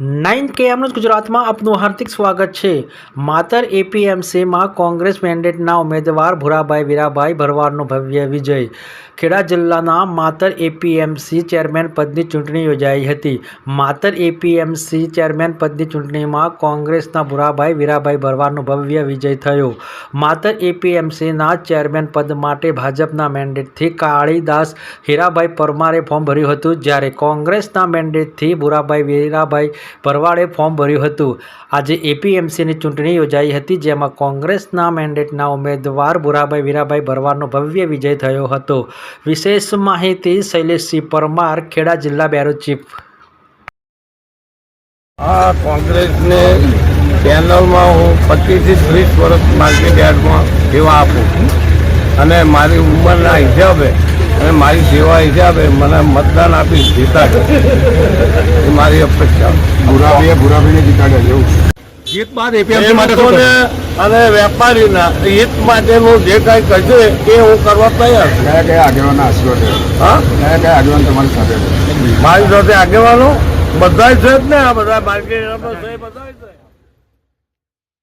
Nine કેએમનું ગુજરાતમાં આપનું હાર્દિક સ્વાગત છે. માતર એપીએમસીમાં કોંગ્રેસ મેન્ડેટના ઉમેદવાર ભુરાભાઈ વીરાભાઈ ભરવાડનો ભવ્ય વિજય. ખેડા જિલ્લાના માતર એપીએમસી ચેરમેન પદની ચૂંટણી યોજાઈ હતી. માતર એપીએમસી ચેરમેન પદની ચૂંટણીમાં કોંગ્રેસના ભુરાભાઈ વીરાભાઈ ભરવાડનો ભવ્ય વિજય થયો. માતર એપીએમસીના ચેરમેન પદ માટે ભાજપના મેન્ડેટથી કાળીદાસ હીરાભાઈ પરમારે ફોર્મ ભર્યું હતું. જ્યારે કોંગ્રેસના મેન્ડેટથી ભુરાભાઈ વીરાભાઈ ભરવાડે ફોર્મ ભર્યું હતું. આજે એપીએમસીની ચૂંટણી યોજાઈ હતી, જેમાં કોંગ્રેસના મેન્ડેટના ઉમેદવાર ભુરાભાઈ વીરાભાઈ ભરવાડનો ભવ્ય વિજય થયો હતો. વિશેષ માહિતી, શૈલેષસિંહ પરમાર, ખેડા જિલ્લા બેરો ચીફ. આ કોંગ્રેસને પેનલમાં હું પચીસથી ત્રીસ વર્ષ માર્કેટ યાર્ડમાં સેવા આપું અને મારી ઉંમરના હિસાબે અને મારી સેવા હિસાબે મને મતદાન આપી જીતા એ મારી અપેક્ષા ભૂરાભાઈએ ભૂરાભાઈને જીતાડ્યા એવું જીત બાદ એપીએમસી માટે? અને વેપારીના હિત માટેનું જે કાંઈ કરશે એ હું કરવા તૈયાર છું કયા કયા આગેવાના આશીર્વાદ છે? હા કયા કયા આગેવાન તમારી સાથે? મારી સાથે આગેવાનો બધા છે જ ને આ બધા માર્કેટ બધા જ છે.